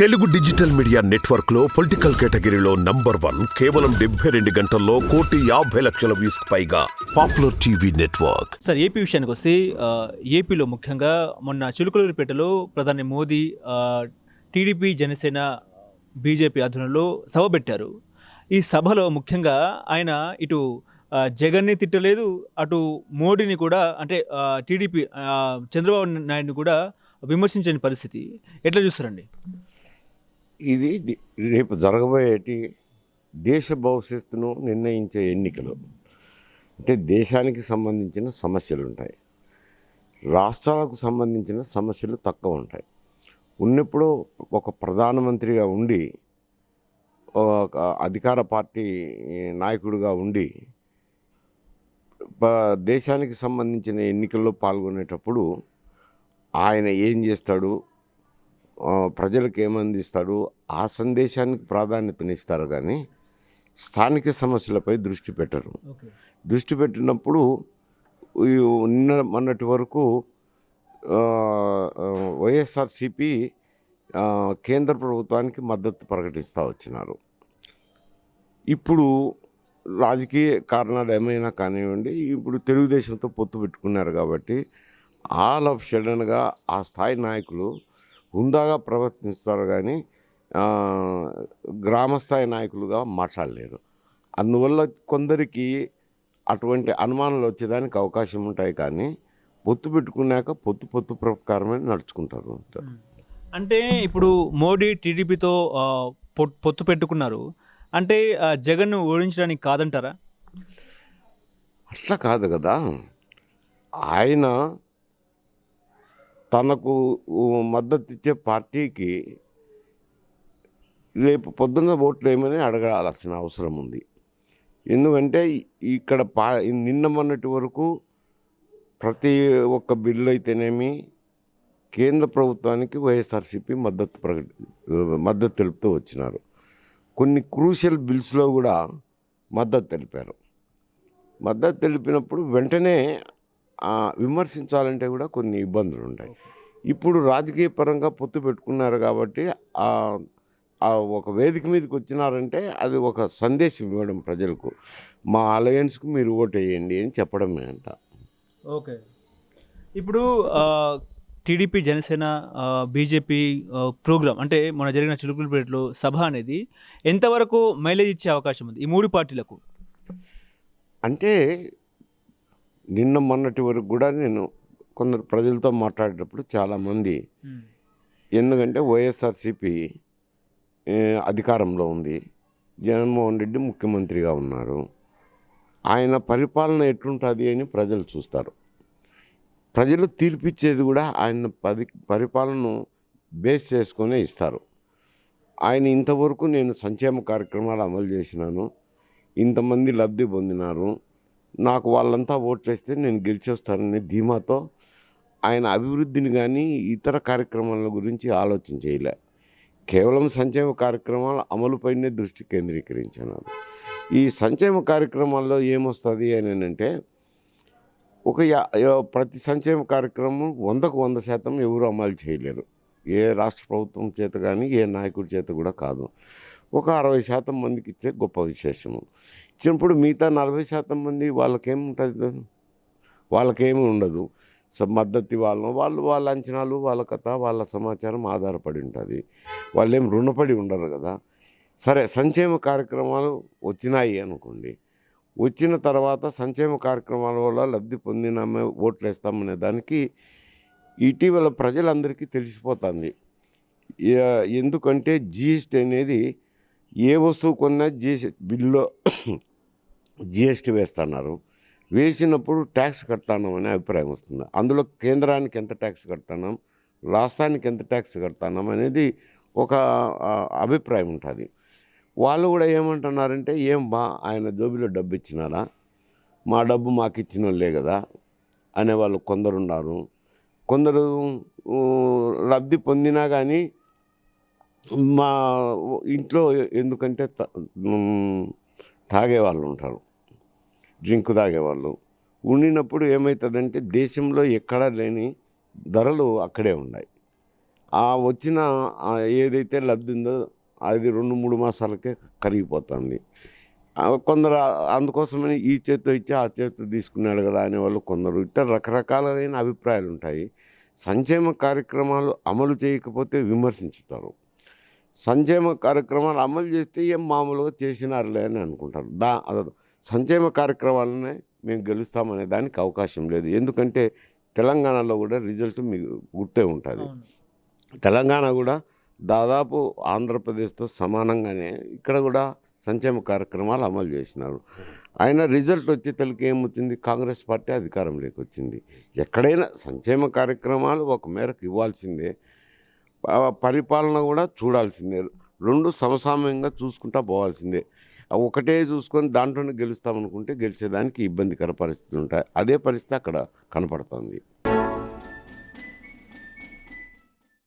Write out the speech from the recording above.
Telugu digital media నెట్వర్క్లో political కేటగిరీలో number one కేవలం డెబ్బై రెండు గంటల్లో కోటి యాభై లక్షల వ్యూస్ పైగా popular TV network. Sir AP విషయానికి వస్తే ఏపీలో ముఖ్యంగా మొన్న చిలుకలూరిపేటలో ప్రధాని మోదీ టీడీపీ జనసేన బీజేపీ ఆధ్వర్యంలో సభ పెట్టారు. ఈ సభలో ముఖ్యంగా ఆయన ఇటు జగన్ని తిట్టలేదు అటు మోడీని కూడా అంటే టీడీపీ చంద్రబాబు నాయుడిని కూడా విమర్శించని పరిస్థితి. ఎట్లా చూస్తారండి? ఇది రేపు జరగబోయేటి దేశ భవిష్యత్తును నిర్ణయించే ఎన్నికలు. అంటే దేశానికి సంబంధించిన సమస్యలు ఉంటాయి రాష్ట్రాలకు సంబంధించిన సమస్యలు తక్కువ ఉంటాయి ఉన్నప్పుడు ఒక ప్రధానమంత్రిగా ఉండి ఒక అధికార పార్టీ నాయకుడిగా ఉండి ప- దేశానికి సంబంధించిన ఎన్నికల్లో పాల్గొనేటప్పుడు ఆయన ఏం చేస్తాడు? ప్రజలకు ఏమందిస్తాడు ఆ సందేశానికి ప్రాధాన్యతనిస్తారు కానీ స్థానిక సమస్యలపై దృష్టి పెట్టరు. దృష్టి పెట్టినప్పుడు నిన్న మొన్నటి వరకు వైఎస్ఆర్సిపి కేంద్ర ప్రభుత్వానికి మద్దతు ప్రకటిస్తూ వచ్చినారు. ఇప్పుడు రాజకీయ కారణాలు ఏమైనా కానివ్వండి ఇప్పుడు తెలుగుదేశంతో పొత్తు పెట్టుకున్నారు కాబట్టి ఆల్ ఆఫ్ సడన్గా ఆ స్థాయి నాయకులు హుందాగా ప్రవర్తిస్తారు కానీ ఆ, గ్రామ స్థాయి నాయకులుగా మాట్లాడలేరు. అందువల్ల కొందరికి అటువంటి అనుమానాలు వచ్చేదానికి అవకాశం ఉంటాయి కానీ పొత్తు పెట్టుకున్నాక పొత్తు పొత్తు ప్రకారమే నడుచుకుంటారు అంటే ఇప్పుడు మోడీ టీడీపీతో పొత్తు పెట్టుకున్నారు. అంటే జగన్ను ఓడించడానికి కాదంటారా? అట్లా కాదు కదా. ఆయన తనకు మద్దతు ఇచ్చే పార్టీకి రేపు పొద్దున్న ఓట్లు ఏమని అడగాల్సిన అవసరం ఉంది. ఎందుకంటే ఇక్కడ పా నిన్న మొన్నటి వరకు ప్రతి ఒక్క బిల్లు అయితేనేమి కేంద్ర ప్రభుత్వానికి వైఎస్ఆర్సీపీ మద్దతు ప్రకటి మద్దతు తెలుపుతూ వచ్చినారు. కొన్ని క్రూషియల్ బిల్స్లో కూడా మద్దతు తెలిపారు. మద్దతు తెలిపినప్పుడు వెంటనే విమర్శించాలంటే కూడా కొన్ని ఇబ్బందులు ఉంటాయి ఇప్పుడు రాజకీయ పరంగా పొత్తు పెట్టుకున్నారు కాబట్టి ఒక వేదిక మీదకి వచ్చినారంటే అది ఒక సందేశం ఇవ్వడం ప్రజలకు. మా అలయన్స్కు మీరు ఓటు వేయండి అని చెప్పడమే అంట. ఓకే. ఇప్పుడు టీడీపీ జనసేన బీజేపీ ప్రోగ్రామ్ అంటే మన జరిగిన చిలుకులపేటలో సభ అనేది ఎంతవరకు మైలేజ్ ఇచ్చే అవకాశం ఉంది ఈ మూడు పార్టీలకు? అంటే నిన్న మొన్నటి వరకు కూడా నేను కొందరు ప్రజలతో మాట్లాడేటప్పుడు చాలామంది ఎందుకంటే వైఎస్ఆర్సిపి అధికారంలో ఉంది. జగన్మోహన్ రెడ్డి ముఖ్యమంత్రిగా ఉన్నారు. ఆయన పరిపాలన ఎట్లుంటుంది అని ప్రజలు చూస్తారు. ప్రజలు తీర్పిచ్చేది కూడా ఆయన పది పరిపాలనను బేస్ చేసుకునే ఇస్తారు. ఆయన ఇంతవరకు నేను సంక్షేమ కార్యక్రమాలు అమలు చేసినాను. ఇంతమంది లబ్ధి పొందినారు. నాకు వాళ్ళంతా ఓట్లేస్తే నేను గెలిచేస్తానని ధీమాతో ఆయన అభివృద్ధిని కానీ ఇతర కార్యక్రమాల గురించి ఆలోచన చేయలే. కేవలం సంక్షేమ కార్యక్రమాల అమలుపైనే దృష్టి కేంద్రీకరించాను ఈ సంక్షేమ కార్యక్రమాల్లో ఏమొస్తుంది అని అంటే ఒక యా- ప్రతి సంక్షేమ కార్యక్రమం వందకు వంద శాతం ఎవరు అమలు చేయలేరు. ఏ రాష్ట్ర ప్రభుత్వం చేత కానీ ఏ నాయకుడి చేత కూడా కాదు. ఒక అరవై శాతం మందికి ఇచ్చే గొప్ప విశేషము. ఇచ్చినప్పుడు మిగతా నలభై శాతం మంది వాళ్ళకేముంటుంది? వాళ్ళకేమి ఉండదు. మద్దతు వాళ్ళను వాళ్ళు వాళ్ళ అంచనాలు వాళ్ళ కథ వాళ్ళ సమాచారం ఆధారపడి ఉంటుంది. వాళ్ళేం రుణపడి ఉండరు కదా. సరే సంక్షేమ కార్యక్రమాలు వచ్చినాయి అనుకోండి. వచ్చిన తర్వాత సంక్షేమ కార్యక్రమాల వల్ల లబ్ధి పొందినామే ఓట్లు వేస్తామనే దానికి ఇటీవల ప్రజలందరికీ తెలిసిపోతుంది. ఎందుకంటే జిఎస్టీ అనేది ఏ వస్తువు కొన్నా జిఎస్టీ బిల్లులో జిఎస్టీ వేస్తున్నారు. వేసినప్పుడు ట్యాక్స్ కడతానం అనే అభిప్రాయం వస్తుంది. అందులో కేంద్రానికి ఎంత ట్యాక్స్ కడతాం రాష్ట్రానికి ఎంత ట్యాక్స్ కడతాం అనేది ఒక అభిప్రాయం ఉంటుంది. వాళ్ళు కూడా ఏమంటున్నారంటే ఏం బా ఆయన జోబిలో డబ్బు ఇచ్చినారా మా డబ్బు మాకు ఇచ్చిన వాళ్ళే కదా అనేవాళ్ళు కొందరు ఉన్నారు కొందరు లబ్ధి పొందినా కానీ మా ఇంట్లో ఎందుకంటే తాగేవాళ్ళు ఉంటారు. డ్రింక్ తాగేవాళ్ళు. ఉండినప్పుడు ఏమవుతుందంటే దేశంలో ఎక్కడా లేని ధరలు అక్కడే ఉన్నాయి. ఆ వచ్చిన ఏదైతే లబ్ధి ఉందో అది రెండు మూడు మాసాలకే కరిగిపోతుంది. కొందరు అందుకోసమని ఈ చేతితో ఇచ్చి ఆ చేతితో తీసుకున్నాడు కదా అనేవాళ్ళు కొందరు. ఇట్లా రకరకాలైన అభిప్రాయాలు ఉంటాయి సంక్షేమ కార్యక్రమాలు అమలు చేయకపోతే విమర్శించుతారు. సంక్షేమ కార్యక్రమాలు అమలు చేస్తే ఏం మామూలుగా చేసినారులే అని అనుకుంటారు. దా సంక్షేమ కార్యక్రమాలనే మేము గెలుస్తామనే దానికి అవకాశం లేదు. ఎందుకంటే తెలంగాణలో కూడా రిజల్ట్ మీకు గుర్తే ఉంటుంది. తెలంగాణ కూడా దాదాపు ఆంధ్రప్రదేశ్తో సమానంగానే ఇక్కడ కూడా సంక్షేమ కార్యక్రమాలు అమలు చేసినారు. ఆయన రిజల్ట్ వచ్చే తలకి ఏమొచ్చింది? కాంగ్రెస్ పార్టీ అధికారంలోకి వచ్చింది ఎక్కడైనా సంక్షేమ కార్యక్రమాలు ఒక మేరకు ఇవ్వాల్సిందే. పరిపాలన కూడా చూడాల్సిందే. రెండు సమసామ్యంగా చూసుకుంటా పోవాల్సిందే. ఒకటే చూసుకొని దాంట్లోనే గెలుస్తామనుకుంటే గెలిచేదానికి ఇబ్బందికర పరిస్థితులు ఉంటాయి. అదే పరిస్థితి అక్కడ కనపడుతుంది.